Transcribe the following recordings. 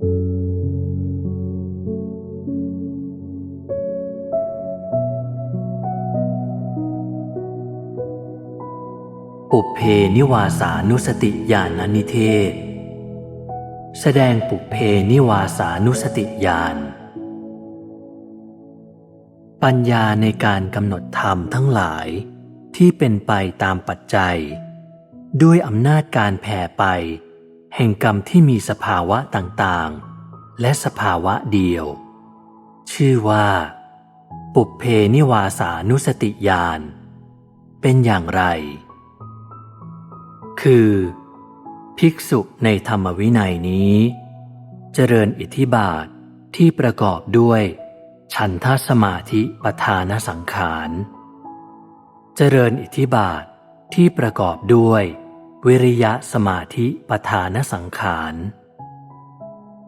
ปุเพนิวาสานุสติญาณนิเทศ แสดงปุเพนิวาสานุสติญาณปัญญาในการกำหนดธรรมทั้งหลายที่เป็นไปตามปัจจัย ด้วยอำนาจการแผ่ไป แห่งกรรมที่มีสภาวะต่างๆ และสภาวะเดียว ชื่อว่า ปุเพนิวาสานุสติญาณเป็นอย่างไร คือ ภิกษุในธรรมวินัยนี้ เจริญอิทธิบาทที่ประกอบด้วย ฉันทสมาธิปทานสังขาร เจริญอิทธิบาทที่ประกอบด้วย วิริยะสมาธิปทานสังขาร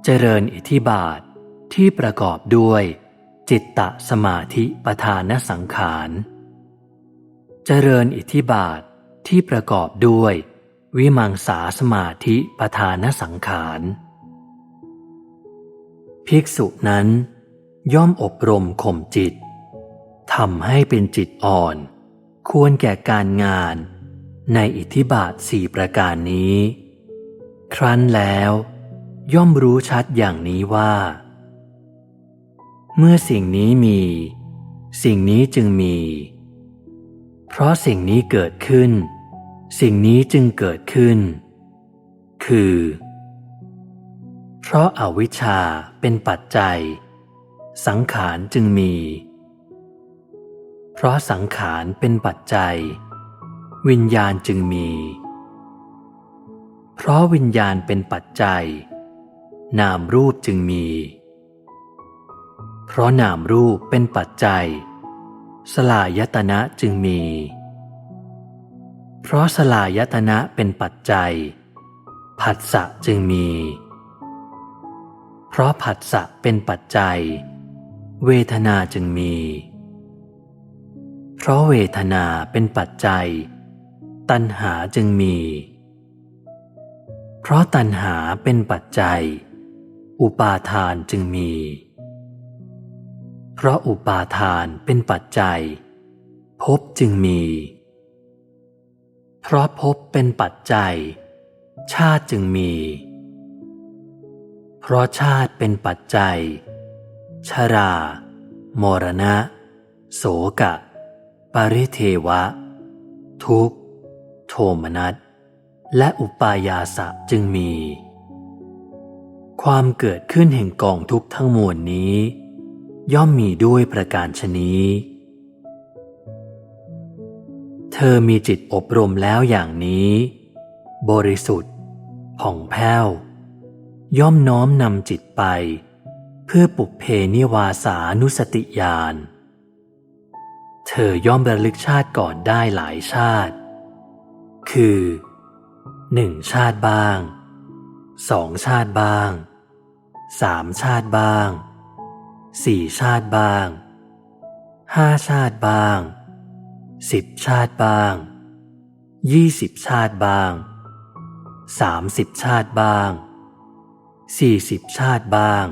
เจริญอิทธิบาทที่ประกอบด้วย จิตตะสมาธิปทานสังขาร เจริญอิทธิบาทที่ประกอบด้วย วิมังสาสมาธิปทานสังขาร ภิกษุนั้น ย่อมอบรมข่มจิตทำให้เป็นจิตอ่อน ควรแก่การงาน ในอิทธิบาทสี่ประการนี้ ครั้นแล้ว ย่อมรู้ชัดอย่างนี้ว่า เมื่อสิ่งนี้มี สิ่งนี้จึงมี เพราะสิ่งนี้เกิดขึ้น สิ่งนี้จึงเกิดขึ้น คือ เพราะอาวิชชาเป็นปัจจัย สังขารจึงมี เพราะสังขารเป็นปัจจัย วิญญาณจึงมี เพราะวิญญาณเป็นปัจจัย นามรูปจึงมี เพราะนามรูปเป็นปัจจัย สลายตนะจึงมี เพราะสลายตนะเป็นปัจจัย ผัสสะจึงมี เพราะผัสสะเป็นปัจจัย เวทนาจึงมี เพราะเวทนาเป็นปัจจัย ตัณหาจึงมี เพราะตัณหาเป็นปัจจัย อุปาทานจึงมี เพราะอุปาทานเป็นปัจจัยภพจึงมี เพราะภพเป็นปัจจัย ชาติจึงมี เพราะชาติเป็นปัจจัย ชรา มรณะ โสกะ ปริเทวะ ทุกข์ โทมนัส และอุปายาสะจึงมี ความเกิดขึ้นแห่งกองทุกข์ทั้งมวลนี้ ย่อมมีด้วยประการชนี้ เธอมีจิตอบรมแล้วอย่างนี้ บริสุทธิ์ ผ่องแผ้ว ย่อมน้อมนำจิตไป เพื่อปุเพนิวาสานุสติญาณเธอย่อมระลึกชาติก่อนได้หลายชาติ คือหนึ่งชาติบ้างสองชาติบ้างสามชาติบ้างสี่ชาติบ้างห้าชาติบ้างสิบชาติบ้างยี่สิบชาติบ้างสามสิบชาติบ้างสี่สิบชาติบ้าง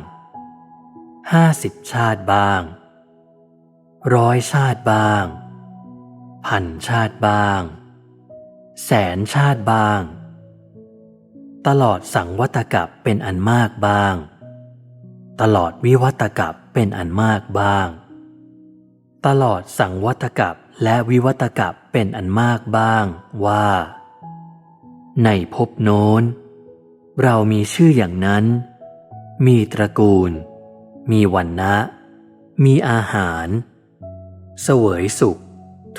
ห้าสิบชาติบ้าง ร้อยชาติบ้าง พันชาติบ้าง แสนชาติบ้าง ตลอดสังวัตกับเป็นอันมากบ้าง ตลอดวิวัตกับเป็นอันมากบ้าง ตลอดสังวัตกับและวิวัตกับเป็นอันมากบ้างว่า ในภพโน้น เรามีชื่ออย่างนั้น มีตระกูล มีวันนะ มีอาหาร เสวยสุข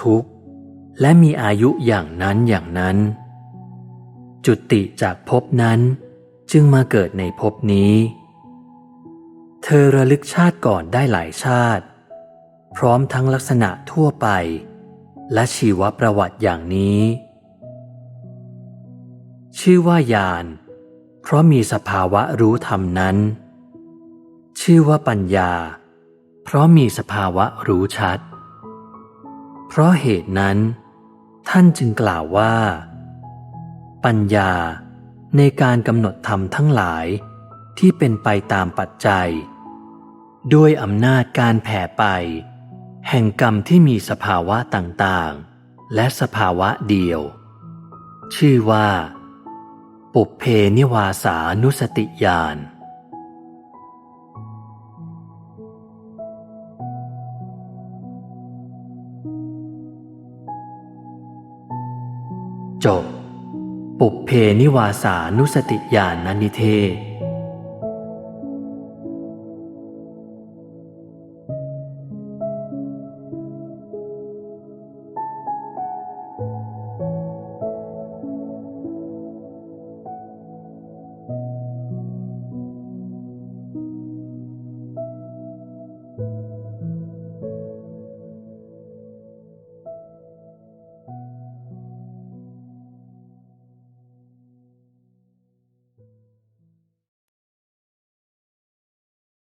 ทุกข์ และมีอายุอย่างนั้นอย่างนั้น จุติจากภพนั้นจึงมาเกิดในภพนี้ เธอระลึกชาติก่อนได้หลายชาติ พร้อมทั้งลักษณะทั่วไป และชีวประวัติอย่างนี้ ชื่อว่าญาณเพราะมีสภาวะรู้ธรรมนั้น ชื่อว่าปัญญา เพราะมีสภาวะรู้ชัด เพราะเหตุนั้น ท่านจึงกล่าวว่า ปัญญาในการกำหนดธรรมทั้งหลายที่เป็นไปตามปัจจัย ด้วยอำนาจการแผ่ไป แห่งกรรมที่มีสภาวะต่างๆ และสภาวะเดียว ชื่อว่า ปุเพนิวาสานุสติญาณ จบ ปุเพนิวาสานุสติญาณนิเทศ